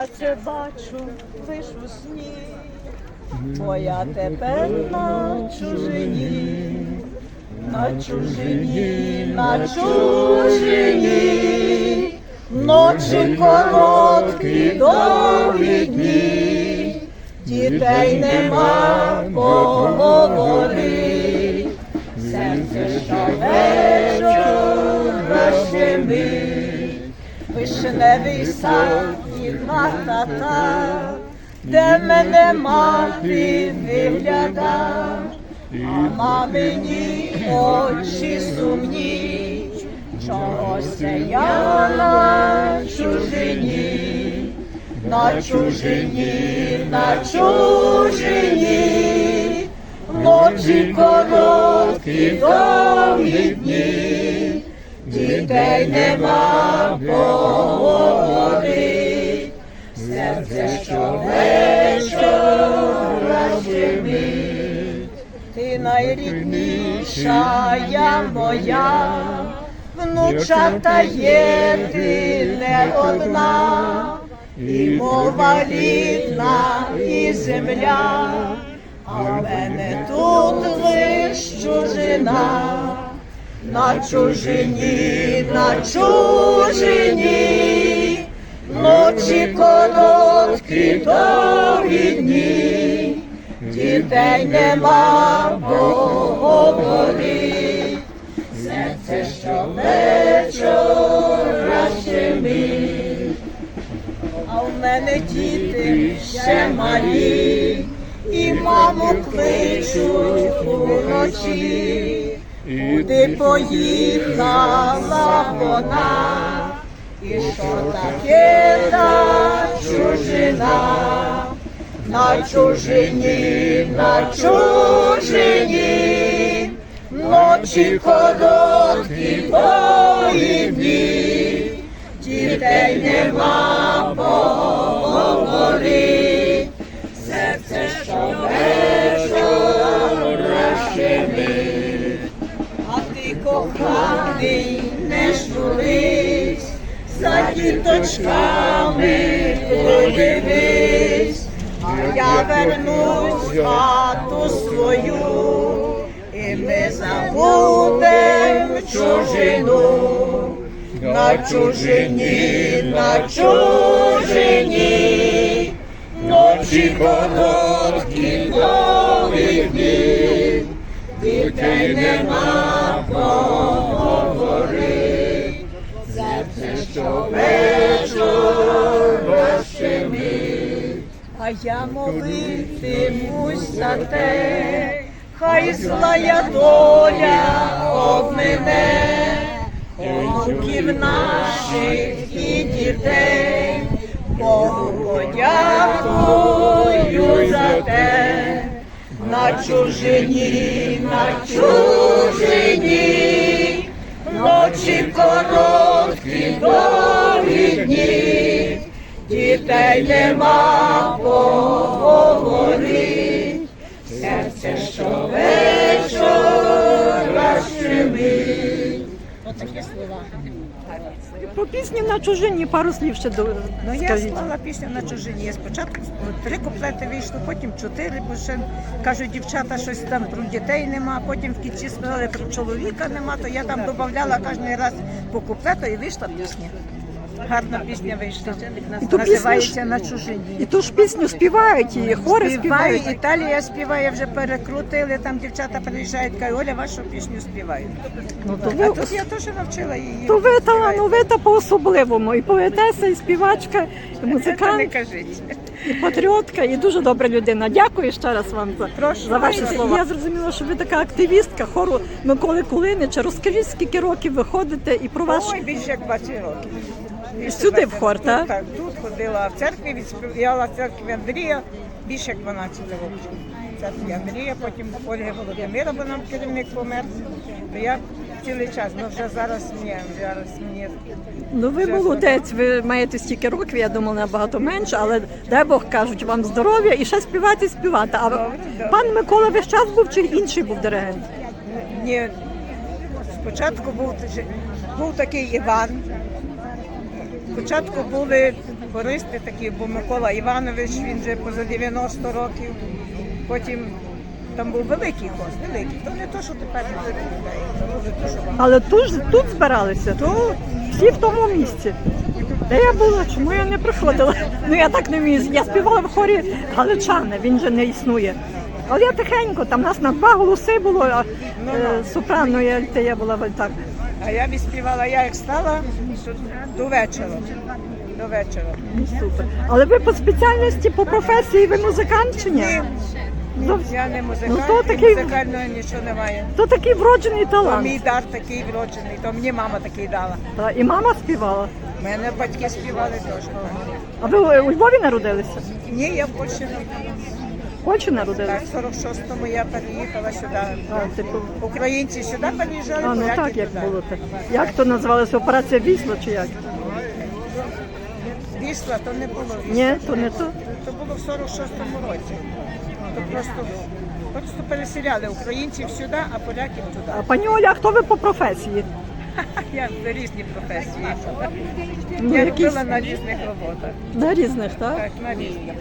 Я це бачу лиш у сні, бо я тепер на чужині, на чужині, на чужині, ночі короткі, довгі дні, дітей нема поговори, серце щовечора щемить. Вишневий сад і хата та, де мене мати вигляда, а мамині очі сумні, чогось я на чужині, на чужині, на чужині, ночі короткі довгі дні. Дітей нема поговорить, Ти найрідніша я моя, внучата є ти не одна, і мова рідна, і земля, а мене тут лиш чужина. На чужині, на чужині, ночі короткі довгі дні, дітей нема поговорить, серце щовечора щемить. А в мене діти ще малі, і маму кличуть уночі. Куди поїхала вона, і що таке та чужина, на чужині, на чужині, ночі короткі твої дні, дітей нема поговорить, серце щовечора щемить. А ти коханий, не журись, за діточками подивись, я вернусь в хату свою, і ми забудем чужину, на чужині, на чужині, ночі короткі довгі дні. Дітей нема поговорить, серце щовечора А я молитимусь за те, хай злая доля обмене, онуків наших і дітей, Богу подякую за те. На чужині, на чужині, ночі короткі, довгі дні, дітей нема поговорить, серце щовечора щемить. Отакі слова. По пісні на чужині пару слів ще до Ну я скажіть. склала пісню на чужині. Я Спочатку три куплети вийшло, потім чотири, бо ще кажуть, дівчата щось там про дітей нема, потім в кінці сказали про чоловіка нема, то я там додавала кожен раз по куплету і вийшла пісня. Гарна пісня вийшла. І ту Називається пісню на І ту ж пісню співають, і хори співають. Італія співає, вже перекрутили, там дівчата приїжджають, кажуть, Оля, вашу пісню співають. Ну, то А ви, тут я теж навчила її. то ви співати. талановита по-особливому. І поетеса, і співачка, і Це не кажіть. і патріотка, і дуже добра людина. Дякую ще раз вам за, Прошу. за ваші слова. Я зрозуміла, що ви така активістка хору Миколи Кулинича. Розкажіть, скільки років ви ходите і про ваш Ой, більше як 20 років. Сюди в хор, так? Так, тут ходила в церкві, відспівала в церкві Андрія більше як 12 років. В церкві Андрія, потім Ольги Володимира, бо нам керівник помер. То я цілий час, ну вже зараз мені, зараз мені Ну ви молодець, ви маєте стільки років, я думала набагато менше, але дай Бог кажуть вам здоров'я і ще співати, співати. А добре. пан Микола весь час був чи інший був диригент? Ні, спочатку був, був такий Іван. Спочатку були хористи такі, бо Микола Іванович, він вже поза 90 років. Потім там був великий хост, великий. То не то, що тепер не людей, то дуже дуже багато. Але тут, ж- тут збиралися, тут всі в тому місці. Де я була? Чому я не приходила? Ну я так не вмію. Я співала в хорі Галичани, він же не існує. Але я тихенько, там нас на два голоси було, а е, сопрано і альтея була в альтах. А я б співала, я як стала до вечора. До вечора. Супер. Але ви по спеціальності, по професії, ви музикант чи ні? Зовсім. я не музикант, Ну, то такий- музикального нічого немає. То такий вроджений То талант. мій дар такий вроджений, то мені мама такий дала. Та, І мама співала. У мене батьки співали теж. А ви у Львові народилися? Ні, я в Польщі не Польщі народилися? Так, в 46-му я переїхала сюди. А, типу, Українці сюди переїжджали, а, ну поляки так, як туди. було так. Як то називалося? Операція Вісла чи як? Вісла, то не було вісла. Ні, то не то. То було в 46-му році. То просто, просто переселяли українців сюди, а поляків туди. А пані Оля, а хто ви по професії? Я в різні професії. Ну, Я якісь робила на різних роботах. на різних, так? Так, на різних.